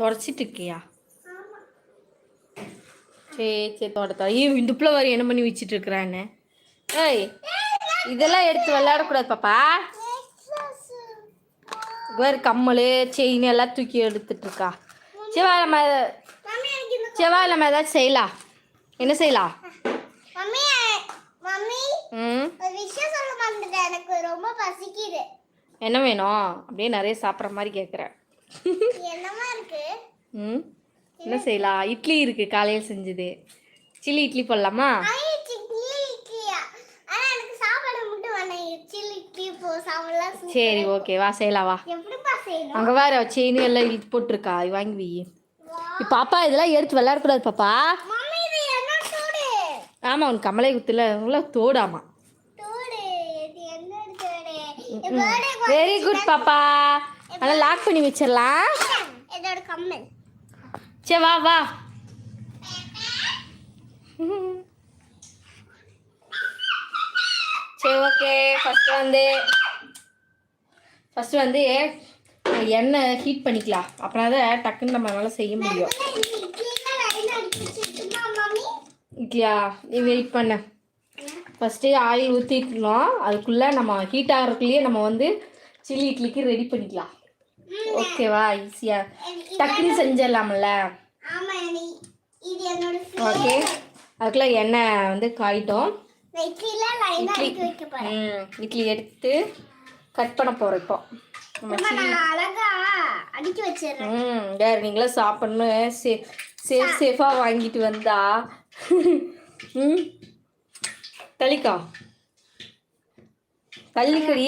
தொடச்சிட்டு இருக்கியா? சரி சரி தொடத்த ஐயோ இந்த பிள்ளை வர என்ன பண்ணி வச்சுட்டு இருக்கிறான்னு? ஏய் இதெல்லாம் எடுத்து விளையாடக்கூடாது பாப்பா. வேறு கம்மல் செயின் எல்லாம் தூக்கி எடுத்துட்டு இருக்கா. செவ்வா நம்ம மம்மி எனக்கு இந்த செவ்வா நம்ம ஏதாச்சும் செய்யலாம். என்ன செய்யலாம்? என்ன வேணும்? அப்படியே நிறைய சாப்பிட்ற மாதிரி கேட்குறேன். ம்? என்ன செய்யலாம் இட்லி இருக்குது காலையில் செஞ்சது. சில்லி இட்லி போடலாமா. சரி ஓகே வா செய்யலாம் வா. அங்கே வேற செயின் எல்லாம் இழுத்து போட்டிருக்கா. வாங்கி வை. பாப்பா இதெல்லாம் எடுத்து விளையாடக்கூடாது பாப்பா. ஆமாம் உனக்கு கமலை குத்துல உங்கள தோடாமா. வெரி குட் பாப்பா. அதெல்லாம் லாக் பண்ணி வச்சிடலாம் இதோட கம்மல். சரி வா வா. சரி ஓகே. ஃபஸ்ட்டு வந்து ஃபஸ்ட்டு வந்து எண்ணெய் ஹீட் பண்ணிக்கலாம். அப்படின்னா தான் டக்குன்னு நம்மளால செய்ய முடியும். இட்லியா? நீ வெயிட் பண்ண. ஃபஸ்ட்டு ஆயில் ஊற்றிக்கணும் அதுக்குள்ளே நம்ம ஹீட் ஆகிறதுக்குள்ளேயே நம்ம வந்து சில்லி இட்லிக்கு ரெடி பண்ணிக்கலாம். ஓகேவா ஈஸியாக டக்குன்னு செஞ்சிடலாம்ல. ஓகே அதுக்குள்ளே எண்ணெய் வந்து காயிட்டோம். இட்லி. எடுத்து கட் பண்ண போகிறோம் இப்போ. ம் வேறு நீங்களும் சாப்பிட்ணும். சே சேஃப் சேஃபாக வாங்கிட்டு வந்தா. ம் தள்ளிக்கா. தள்ளிக்கடி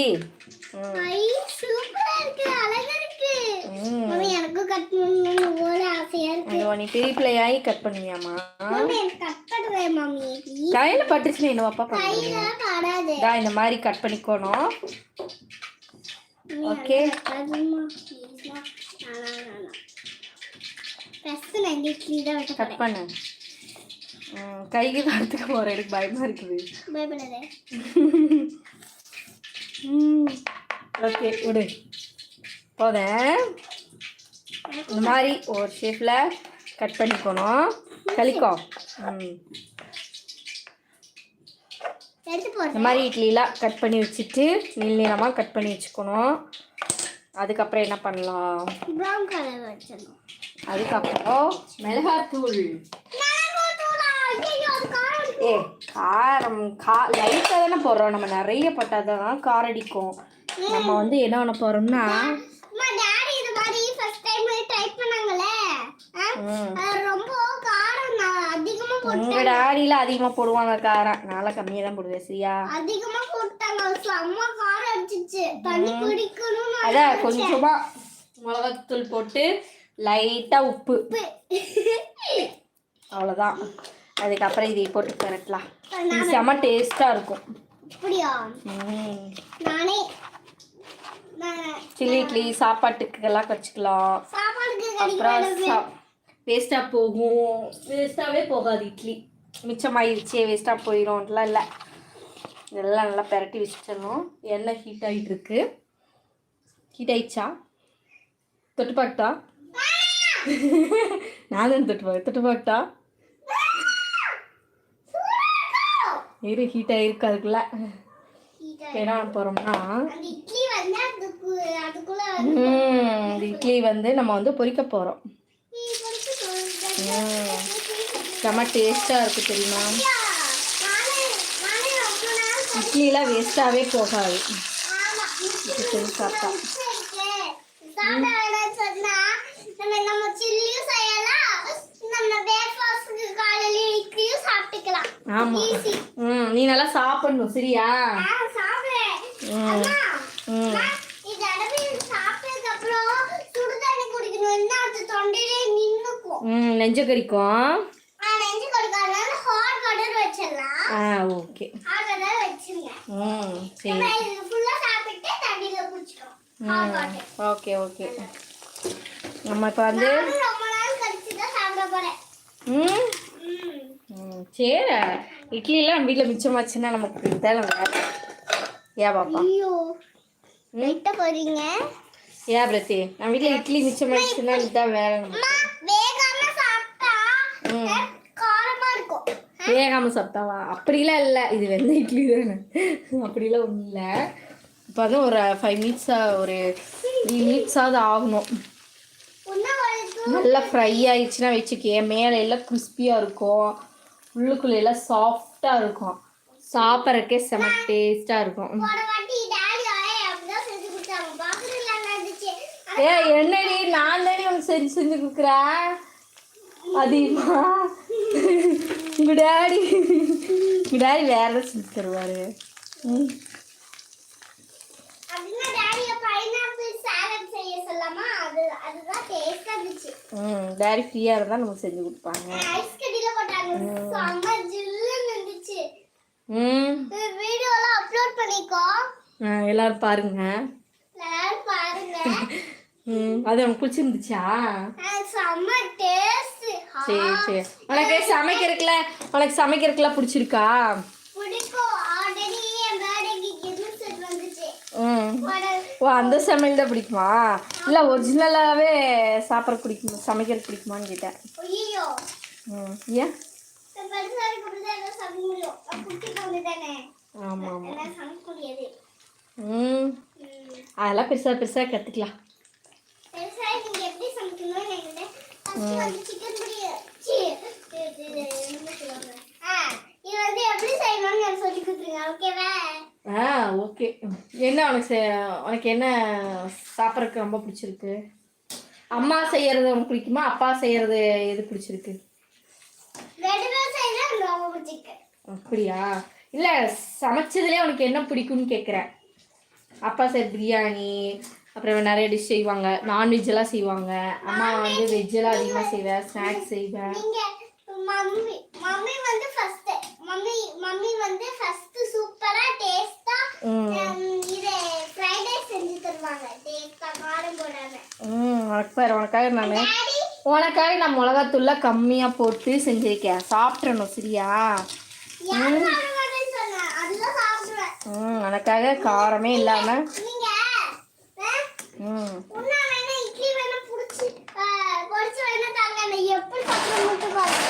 ம் ஐ சூப்பரா இருக்கு அழகா இருக்கு ம் மம்மி எனக்கும் கட் பண்ணணும்னு போல ஆசையா இருக்கு. இது நீ பெரிய பிள்ளையாகி கட் பண்ணுவியாம்மா மம்மி எனக்கு கட் பண்ணுவேன் மம்மி. கையில் பட்டுச்சுன்னு என்ன அப்பா பண்ணுறது கையில படாது. தான் இந்த மாதிரி கட் பண்ணிக்கணும். ஓகே கட் பண்ணு. கைக்கு வரத்துக்கு போகிறேன் எனக்கு பயமாக இருக்குது. பயப்படாத. ஓகே விடு. போதேன் இந்த மாதிரி ஒரு ஷேப்பில் கட் பண்ணிக்கணும். எடுத்து இந்த மாதிரி இட்லிலாம் கட் பண்ணி வச்சுட்டு நீள நீளமாக கட் பண்ணி வச்சுக்கணும். அதுக்கப்புறம் என்ன பண்ணலாம்? அதுக்கப்புறம் மிளகாத்தூள். ஏ காரம் கா லைட்டாக தானே போடுறோம். நம்ம நிறைய போட்டால் தான் காரம் அடிக்கும். நம்ம வந்து என்ன பண்ண போகிறோம்னா அம்மா டாடி இது மாதிரி ஃபர்ஸ்ட் டைம் ட்ரை பண்ணாங்களே ஆ? ம் அது ரொம்ப காரம் அதிகமா போட்டு உங்கள் டாடியில் அதிகமாக போடுவாங்க காரம். நான்லாம் கம்மியாக தான் போடுவேன் சரியா? அதிகமா போட்டாங்க. செம்ம காரம் அடிச்சிச்சு. தண்ணி குடிக்கணும்னு அதான் கொஞ்சமாக மிளகாத்தூள் போட்டு லைட்டாக உப்பு. அவ்வளோதான். அதுக்கப்புறம் இதை போட்டு பரட்டலாம். இது செம்ம டேஸ்ட்டாக இருக்கும். அப்படியா. நானே சில்லி இட்லி சாப்பாட்டுக்கெல்லாம் வச்சுக்கலாம் சாப்பாடுக்கு அப்புறம் வேஸ்ட்டாக போகும். வேஸ்ட்டாகவே போகாது இட்லி. மிச்சமாயிருச்சே வேஸ்ட்டாக போயிடும்லாம் இல்லை. இதெல்லாம் நல்லா பெரட்டி வச்சிடணும். எண்ணெய் ஹீட் ஆகிட்டு இருக்கு ஹீட் ஆயிடுச்சா? தொட்டு பார்க்கட்டா? நானும் தொட்டு பார்க்க தொட்டு பார்க்கட்டா? இரு ஹீட் ஆகிருக்கு அதுக்குள்ள. என்ன போகிறோம்னா இட்லி வந்து நம்ம வந்து பொரிக்க போகிறோம். செம்ம டேஸ்ட்டாக இருக்குது தெரியுமா? இட்லிலாம் வேஸ்ட்டாகவே போகாது. ஆமா செஞ்சு சாப்பிட்டா. ஈஸி ம் நீ நல்லா சாப்பிடணும் சரியா? ம் ம் இது தடவை சாப்பிட்டதுக்கு அப்புறம் சுடு தண்ணி குடிக்கணும் என்ன அது தொண்டையிலே நின்னுக்கும் ம் நெஞ்ச கறிக்கும் நான் நெஞ்சு கொடுக்காதனால ஹாட் வாட்டர் வச்சிடலாம். ஆ ஓகே. ஹாட் வாட்டர் வச்சிருங்க ம் சரி. இது ஃபுல்லா சாப்பிட்டு தண்ணியில குடிச்சிட்டோம். Hot water okay okay. நம்ம இப்போ வந்து நானும் ரொம்ப நாள் கழிச்சு தான் சாப்பிட போறேன். ம்? ம். சரி. இட்லிலாம் வீட்டில் மிச்சமாச்சுன்னா நமக்கு ஏன் பாப்பா? ஐயோ வெட்ட போறீங்க ஏன் பிரத்தி? நம்ம வீட்டில் இட்லி மிச்சமாயிடுச்சுன்னா இதுதான் வேலை நம்ம அம்மா வேகாம சாப்பிட்டா ம். அஹ், காரமா இருக்கும் வேகாம சாப்பிட்டாவா? அப்படிலாம் இல்லை. இது வெந்த இட்லி தானே. அப்படிலாம் ஒன்றும் இல்லை. இப்போ வந்து ஒரு ஃபைவ் மினிட்ஸாக ஒரு த்ரீ மினிட்ஸாவது ஆகணும். நல்லா ஃப்ரை ஆயிடுச்சுன்னா வச்சுக்கே. மேலே எல்லாம் கிறிஸ்பியாக இருக்கும். உள்ளுக்குள்ள எல்லாம் சாஃப்டாக இருக்கும். சாப்பிட்றக்கே செம டேஸ்ட்டாக இருக்கும். ஏ என்னடி? நான் தானே உனக்கு செஞ்சு செஞ்சு கொடுக்குறேன். அதிகமா. உங்க டேடி. உங்க டேடி வேற ஏதாவது செஞ்சு தருவாரு. டேடி ஃப்ரீயாக இருந்தால் நமக்கு செஞ்சு கொடுப்பாங்க. எல்லாரும் பாருங்க. அது உனக்கு பிடிச்சிருந்துச்சா? செம்ம டேஸ்ட் சரி சரி. உனக்கு சமைக்கிறதுக்குல உனக்கு சமைக்கிறதுக்குலாம் பிடிச்சிருக்கா? ஓ அந்த சமையல் தான் பிடிக்குமா? இல்லை ஒரிஜினலாகவே சாப்பிட பிடிக்குமா? சமைக்கிறது பிடிக்குமான்னு கேட்டேன். ம் ஏன்? ஆமாம் ம். அதெல்லாம் பெருசாக பெருசாக கற்றுக்கலாம் என்ன ஆ ஓகே என்ன உனக்கு உனக்கு என்ன சாப்பிட்றதுக்கு ரொம்ப பிடிச்சிருக்கு? அம்மா செய்யறது உனக்கு பிடிக்குமா? அப்பா செய்யறது எது பிடிச்சிருக்கு? அப்படியா? இல்லை சமைச்சதுலேயே உனக்கு என்ன பிடிக்கும்னு கேட்குறேன் அப்பா சார் பிரியாணி அப்புறம் நிறைய டிஷ் செய்வாங்க. நான்வெஜ் எல்லாம் செய்வாங்க. அம்மா வந்து வெஜ் எல்லாம் அதிகமாக செய்வேன் ஸ்நாக்ஸ் செய்வேன் நீங்க மம்மி மம்மி வந்து ஃபர்ஸ்ட் மம்மி மம்மி வந்து ஃபர்ஸ்ட் சூப்பரா டேஸ்டா ம். இது ஃப்ரைட் ரைஸ் செஞ்சு தருவாங்க. டேஸ்டா காரம் போடாம. ம் உனக்கு பாரு உனக்காக நான் உனக்காக நான் மிளகாத்தூள்லாம் கம்மியாக போட்டு செஞ்சிருக்கேன். சாப்பிட்றணும் சரியா? ம். உனக்காக காரமே இல்லாமல்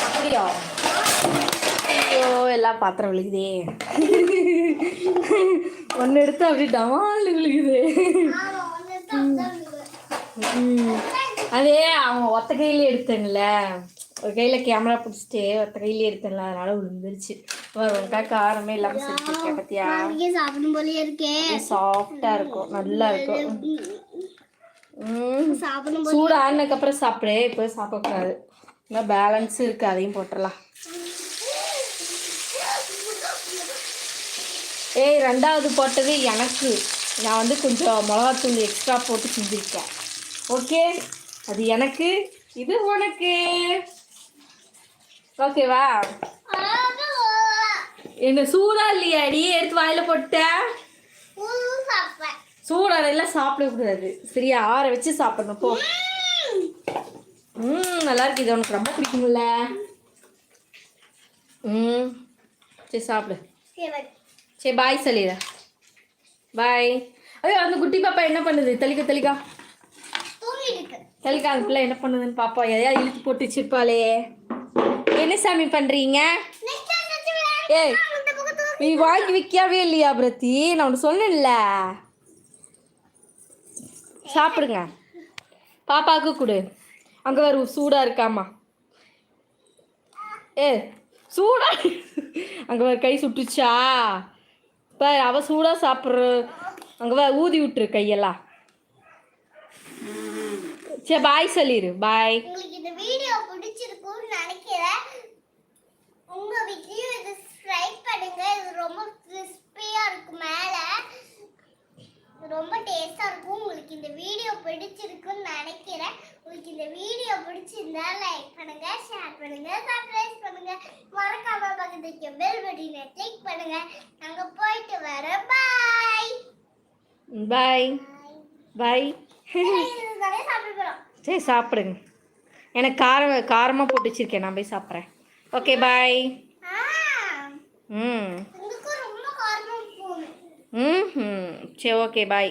அப்படியா? ஐயோ எல்லாம் பாத்திரம் விழுகுதே. ஒன்று எடுத்து அப்படி டமால் விழுகுது. அதே அவன் ஒத்த கையிலே எடுத்தேன்ல. ஒரு கையில் கேமரா பிடிச்சிட்டு ஒத்த கையிலே எடுத்தேன்ல அதனால விழுந்துருச்சு. காரமே இல்லாமல் செஞ்சுருக்கேன் நாளைக்கே சாப்பிடும் போலயே இருக்கே. சாஃப்டாக இருக்கும் நல்லா இருக்கும். சாப்பிடும் சூடு ஆனதுக்கப்புறம் சாப்பிடு இப்போ சாப்பிடக்கூடாது. இன்னும் பேலன்ஸ் இருக்குது அதையும் போட்டுடலாம். ஏய் ரெண்டாவது போட்டது எனக்கு. நான் வந்து கொஞ்சம் மிளகாத்தூள் எக்ஸ்ட்ரா போட்டு செஞ்சுருக்கேன். ஓகே அது எனக்கு இது உனக்கு. ஓகேவா என்ன சூடா இல்லையாடி எடுத்து வாயில போட்டேன் சாப்பிட்டேன் சூடாரெல்லாம் சாப்பிடக்கூடாது சரியா ஆற வச்சு சாப்பிடணும் போ. ம் நல்லா இருக்கு. இது உனக்கு ரொம்ப பிடிக்கும்ல. ம் சரி சாப்பிடு. சரி பாய் சொல்லிடு. பாய் ஐயோ அந்த குட்டி பாப்பா என்ன பண்ணுது? தெளிக்க தெளிக்கா. தெளிக்கா அந்த பிள்ளை என்ன பண்ணுதுன்னு பாப்பா? எதையாவது இழுத்து போட்டு வச்சிருப்பாளே. என்ன சாமி பண்றீங்க? ஏய் நீ வாங்கி விற்கவே இல்லையா பிரத்தி நான் உனக்கு சொன்னேன்ல. சாப்பிடுங்க. பாப்பாவுக்கு கொடு. அங்கே வரும் சூடாக இருக்காமா ஏ சூடா அங்கே வர கை சுட்டுச்சா? பாரு அவ சூடாக சாப்பிட்ற. அங்கே வா ஊதி விட்டுரு கையெல்லாம். சரி பாய் சொல்லிடு பாய் உங்களுக்கு இந்த வீடியோ பிடிச்சிருக்கும்னு நினைக்கிறேன். உங்க வீட்லயும் இது ஸ்ட்ரைக் பண்ணுங்க. இது ரொம்ப கிறிஸ்பியா இருக்கும் மேல. ரொம்ப டேஸ்டா இருக்கும். உங்களுக்கு இந்த வீடியோ பிடிச்சிருக்கும்னு நினைக்கிறேன். உங்களுக்கு இந்த வீடியோ பிடிச்சிருந்தா லைக் பண்ணுங்க ஷேர் பண்ணுங்க சப்ஸ்கிரைப் பண்ணுங்க. மறக்காம பக்கத்துக்கு பெல் பட்டனை கிளிக் பண்ணுங்க. நாங்க போயிட்டு வரோம். பாய் பாய் பாய் சரி சாப்பிடுங்க. எனக்கு காரம் காரமாக போட்டு வச்சிருக்கேன். நான் போய் சாப்பிட்றேன். ஓகே பாய் ம். ம் சரி ஓகே பாய்